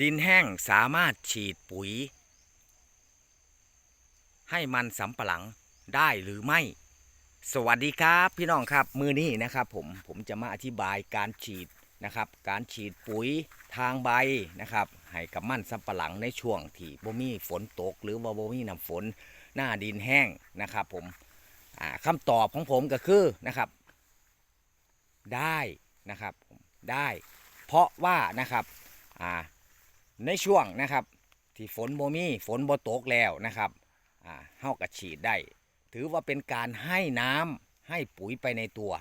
ดินแห้งสามารถฉีดปุ๋ย ให้มันสำปะหลังได้หรือไม่ สวัสดีครับพี่น้องครับมือนี้นะครับผมผมจะมาอธิบายการฉีดนะครับ การฉีดปุ๋ยทางใบนะครับ ให้กับมันสำปะหลังในช่วงที่บ่มีฝนตก หรือว่าบ่มีน้ำฝนหน้าดินแห้งนะครับ ผมอ่าคำตอบของผมก็คือนะครับ ได้นะครับได้ เพราะว่านะครับอ่า ในช่วงนะครับ ที่ฝนบ่มีฝนบ่ตกแล้วนะครับอ่าเฮาก็ฉีดได้ ถือว่าเป็นการให้น้ำให้ปุ๋ยไปในตัว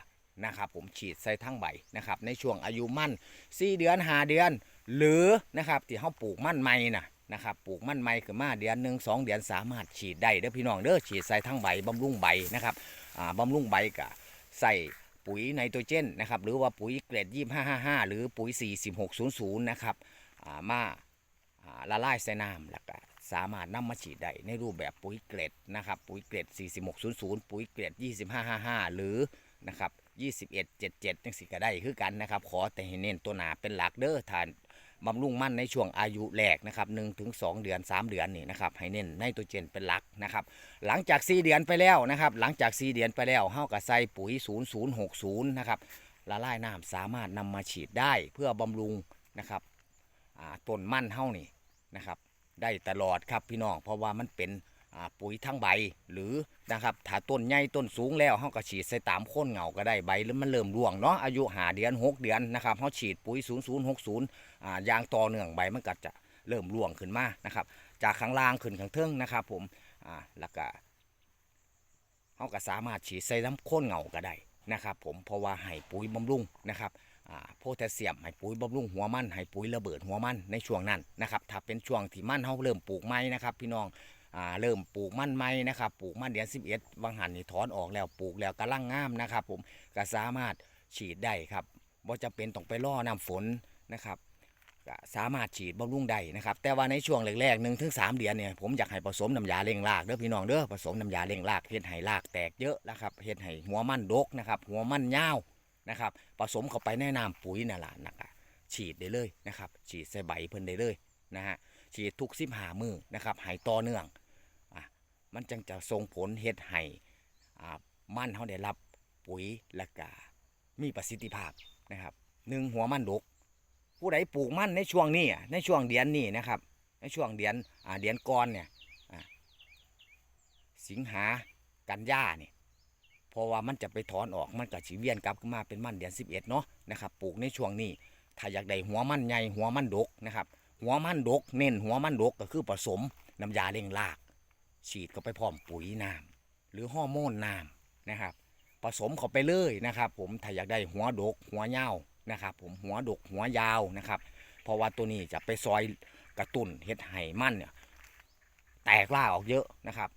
นะครับ ผมฉีดใส่ทั้งใบนะครับ ในช่วงอายุมั่น4เดือน5เดือน หรือนะครับที่เฮาปลูกมั่นใหม่นะนะครับปลูกมั่นใหม่ขึ้นมาเดือนหนึ่งสองเดือนสามารถฉีดได้เด้อพี่น้องเด้อฉีดใส่ทั้งใบบำรุงใบนะครับอ่าบำรุงใบกะใส่ปุ๋ยไนโตรเจนนะครับหรือว่าปุ๋ยเกรด2555หรือปุ๋ย4600นะครับอ่ามา ละลายใส่น้ำแล้วก็สามารถนำมาฉีดได้ในรูปแบบปุ๋ยเกรดนะครับ ปุ๋ยเกรด4600 ปุ๋ยเกรด2555 หรือนะครับ2177จังสิก็ได้คือกันนะครับ ขอแต่ให้เน้นตัวหนาเป็นหลักเด้อทานบำรุงมั่นในช่วงอายุแรกนะครับหนึ่งถึงสองเดือน 3 เดือนนี่นะครับให้เน้นไนโตรเจนเป็นหลักนะครับ หลังจาก 4 เดือนไปแล้วนะครับ หลังจาก 4 เดือนไปแล้วเฮากับใส่ปุ๋ย 0060 นะครับละลายน้ำสามารถนำมาฉีดได้เพื่อบำรุงนะครับ ต้นมั่นเฮานี่นะครับ ได้ตลอดครับพี่น้องเพราะว่ามันเป็นปุ๋ยทั้งใบหรือนะครับถ้าต้นใหญ่ต้นสูงแล้วเฮาก็ฉีดใส่ตามโคนเหงาก็ได้ใบแล้วมันเริ่มร่วงเนาะอายุหาเดือนหกเดือนนะครับเฮาฉีดปุ๋ย 0060อ่ายางต่อเนื่องใบมันก็จะเริ่มร่วงขึ้นมานะครับ จากข้างล่างขึ้นข้างเทิงนะครับผมอ่าแล้วก็เขาก็สามารถฉีดใส่น้ำโคนเหงาก็ได้ นะครับผมเพราะว่าให้ปุ๋ยบำรุงนะครับโพแทสเซียมให้ปุ๋ยบำรุงหัวมันให้ปุ๋ยระเบิดหัวมันในช่วงนั้นนะครับถ้าเป็นช่วงที่มันเขาเริ่มปลูกไม้นะครับ พี่น้องอเริ่มปลูกมันไม้นะครับปลูกมันเดือน11วังหันนี่ถอนออกแล้วปลูกแล้วกระลังงามนะครับ ผมก็สามารถฉีดได้ครับว่าจะเป็นต้องไปล่อน้ำฝนนะครับ ก็สามารถฉีดบำรุงได้นะครับ แต่ว่าในช่วงแรกๆหนึ่งถึงสามเดือนเนี่ยผมอยากให้ผสมน้ำยาเร่งรากเด้อพี่น้องเด้อผสมน้ำยาเร่งรากเฮ็ดให้รากแตกเยอะนะครับเฮ็ดให้หัวมันดกนะครับ หัวมันยาวนะครับผสมเข้าไปในน้ำปุ๋ยนั่นแหละนะครับฉีดได้เลยนะครับ ฉีดใส่ใบเพิ่นได้เลยนะฮะฉีดทุกสิบหามือนะครับให้ต่อเนื่องอะมันจึงจะส่งผลเฮ็ดให้อ่ามันเขาได้รับปุ๋ยและกามีประสิทธิภาพนะครับหนึ่งหัวมันดก ผู้ใดปลูกมันในช่วงนี้ในช่วงเดือนนี้นะครับ ในช่วงเดือนอ่าเดือนก่อนเนี่ยสิงหากันยาเนี่ยเพราะว่ามันจะไปถอนออกมันก็สิเวียนกลับขึ้นมาเป็นมันเดือน11เนาะนะครับปลูกในช่วงนี้ ถ้าอยากได้หัวมันใหญ่หัวมันดกนะครับหัวมันดก เน้นหัวมันดกก็คือผสมน้ำยาเร่งราก ฉีดเข้าไปพร้อมปุ๋ยน้ำหรือฮอร์โมนน้ำนะครับ ผสมเข้าไปเลยนะครับ ผมถ้าอยากได้หัวดก หัวเงา นะครับผมหัวดกหัวยาวนะครับ เพราะว่าตัวนี้จะไปซอยกระตุนเฮ็ดให้มันเนี่ยแตกรากออกเยอะนะครับ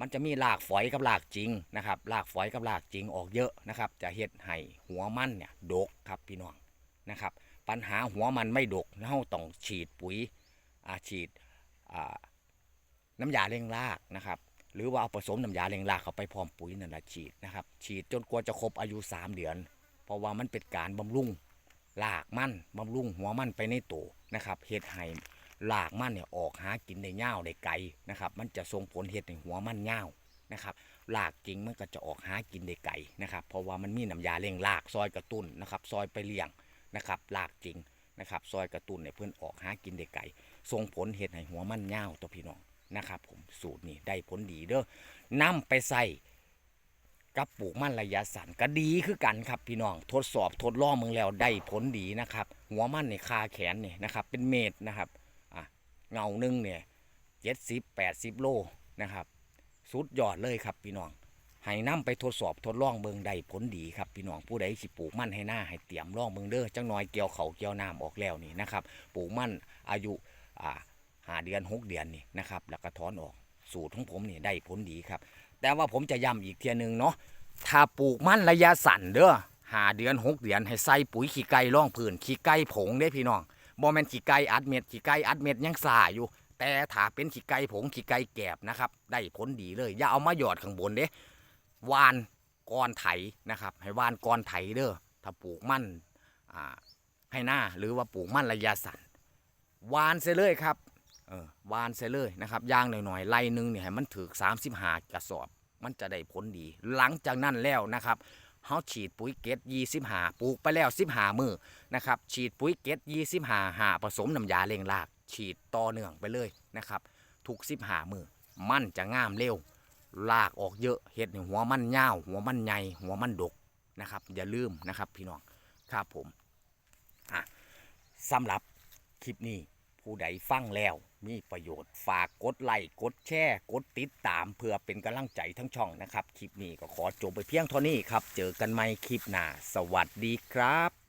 มันจะมีรากฝอยกับรากจริงนะครับรากฝอยกับรากจริงออกเยอะนะครับ จะเฮ็ดให้หัวมันเนี่ยดกครับพี่น้องนะครับ ปัญหาหัวมันไม่ดกเราต้องฉีดปุ๋ยอาฉีดน้ำยาเร่งรากนะครับหรือว่าเอาผสมน้ำยาเร่งรากเข้าไปพร้อมปุ๋ยนั่นแหละฉีดนะครับ ฉีดจนกว่าจะครบอายุ 3 เดือน เพราะว่ามันเป็นการบำรุง รากมันบำรุงหัวมันไปในตัวนะครับเฮ็ดให้รากมันเนี่ยออกหากินได้ยาวได้ไกลนะครับมันจะส่งผลเฮ็ดให้หัวมันยานะครับรากจริงมันก็จะออกหากินได้ไกลนะครับเพราะว่ามันมีน้ำยาเร่งรากซอยกระตุ้นนะครับซอยไปเลี้ยงนะครับรากจริงนะครับซอยกระตุ้นให้เพื่อนออกหากินได้ไกลส่งผลเฮ็ดให้หัวมันยาตัวพี่น้องนะครับผมสูตรนี้ได้ผลดีเด้อนำไปใส่ กับปลูกมันระยะสั้นก็ดีคือกันครับพี่น้องทดสอบทดลองมึงแล้วได้ผลดีนะครับ หัวมันในคาแขนเนี่ยนะครับ เป็นเมตรนะครับอะเงาหนึ่งเนี่ยเจ็ดสิบแปดสิบโลนะครับ สุดยอดเลยครับพี่น้องให้นํไปทดสอบทดลองเบิงได้ผลดีครับพี่น้องผู้ใดสิปลูกมันให้หน้าให้เตรียมลองเบิงเด้อจังน้อยเกี่ยวเขาเกี่ยวน้ำออกแล้วนี่นะครับปลูกมันอายุอ่าหาเดือนหกเดือนนี่นะครับแล้วก็ถอนออกสูตรของผมนี่ได้ผลดีครับ แต่ว่าผมจะย้ำอีกเทียหนึงเนาะถ้าปลูกมันระยะสั้นเด้อหาเดือนหกเดือนให้ใส่ปุ๋ยขี้ไก่ร่องพื้นขี้ไก่ผงเด้พี่น้องบ่แม่นขี้ไก่อัดเม็ดขี้ไก่อัดเม็ดยังสาอยู่ แต่ถ้าเป็นขี้ไก่ผงขี้ไก่แกบนะครับได้ผลดีเลยอย่าเอามาหยอดข้างบนเด้วานก้อนไถนะครับ ให้วานก้อนไถเด้อถ้าปลูกมันให้หน้าหรือว่าปลูกมันระยะสั้นวานเสเลยครับ เออวานเสเลยนะครับยางหน่อยๆไล่หนึงเนี่ยให้มันถือ35กระสอบ มันจะได้ผลดี หลังจากนั้นแล้วนะครับเฮาฉีดปุ๋ยเกต25ปลูกไปแล้ว15มือนะครับ ฉีดปุ๋ยเกต25หาหาผสมน้ำยาเร่งราก ฉีดต่อเนื่องไปเลยนะครับทุก15มือมันจะงามเร็วลากออกเยอะเห็ดนี่หัวมันยาว หัวมันใหญ่หัวมันดกนะครับอย่าลืมนะครับพี่น้องครับผมอะสำหรับคลิปนี้ ผู้ใดฟังแล้ว มีประโยชน์ฝากกดไลค์กดแชร์กดติดตาม เพื่อเป็นกำลังใจทั้งช่องนะครับ คลิปนี้ก็ขอจบไปเพียงเท่านี้ครับ เจอกันใหม่คลิปหน้า สวัสดีครับ